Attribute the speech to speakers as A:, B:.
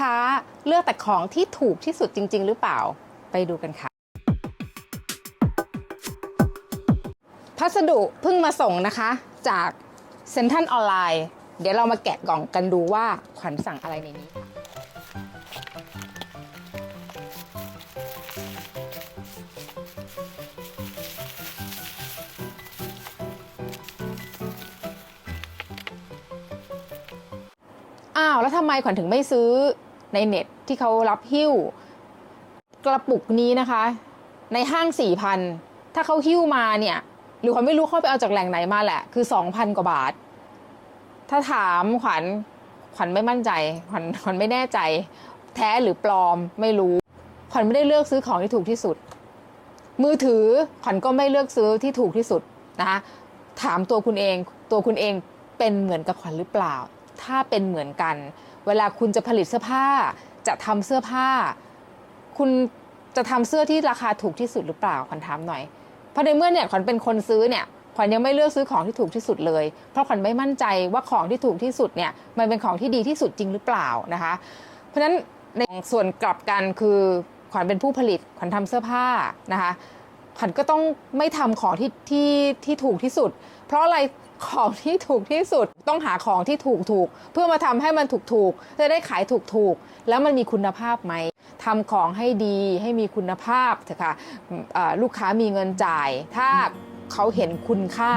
A: ค้าเลือกแต่ของที่ถูกที่สุดจริง ๆ หรือเปล่าไปดูกันค่ะ พัสดุเพิ่งมาส่งนะคะ จากเซ็นทรัลออนไลน์ เดี๋ยวเรามาแกะกล่องกันดูว่าขวัญสั่งอะไรในนี้อ้าวแล้วทำไมขวัญถึงไม่ซื้อ ในเน็ตที่เขารับหิ้ว กระปุกนี้นะคะ ในห้างสี่พันถ้าเขาหิ้วมาเนี่ย หรือขวัญไม่รู้เขาไปเอาจากแหล่งไหนมาแหละ คือสองพันกว่าบาท ถ้าถามขวัญขวัญไม่มั่นใจขวัญขวัญไม่แน่ใจ แท้หรือปลอมไม่รู้ขวัญไม่ได้เลือกซื้อของที่ถูกที่สุด มือถือขวัญก็ไม่เลือกซื้อที่ถูกที่สุดนะคะถามตัวคุณเอง ตัวคุณเองเป็นเหมือนกับขวัญหรือเปล่า ถ้าเป็นเหมือนกัน เวลาคุณจะผลิตเสื้อผ้า จะทำเสื้อผ้า คุณจะทำเสื้อที่ราคาถูกที่สุดหรือเปล่าขวัญถามหน่อย เพราะในเมื่อเนี่ยขวัญเป็นคนซื้อเนี่ยขวัญยังไม่เลือกซื้อของที่ถูกที่สุดเลย เพราะขวัญไม่มั่นใจว่าของที่ถูกที่สุดเนี่ยมันเป็นของที่ดีที่สุดจริงหรือเปล่านะคะ เพราะฉะนั้นในส่วนกลับกันคือขวัญเป็นผู้ผลิตขวัญทำเสื้อผ้านะคะ ขวัญก็ต้องไม่ทำของที่ที่ที่ถูกที่สุด เพราะอะไรของที่ถูกที่สุดต้องหาของที่ถูกถูกเพื่อมาทำให้มันถูกถูกจะได้ขายถูกถูกแล้วมันมีคุณภาพไหมทำของให้ดีให้มีคุณภาพเถอะค่ะลูกค้ามีเงินจ่าย ถ้าเขาเห็นคุณค่า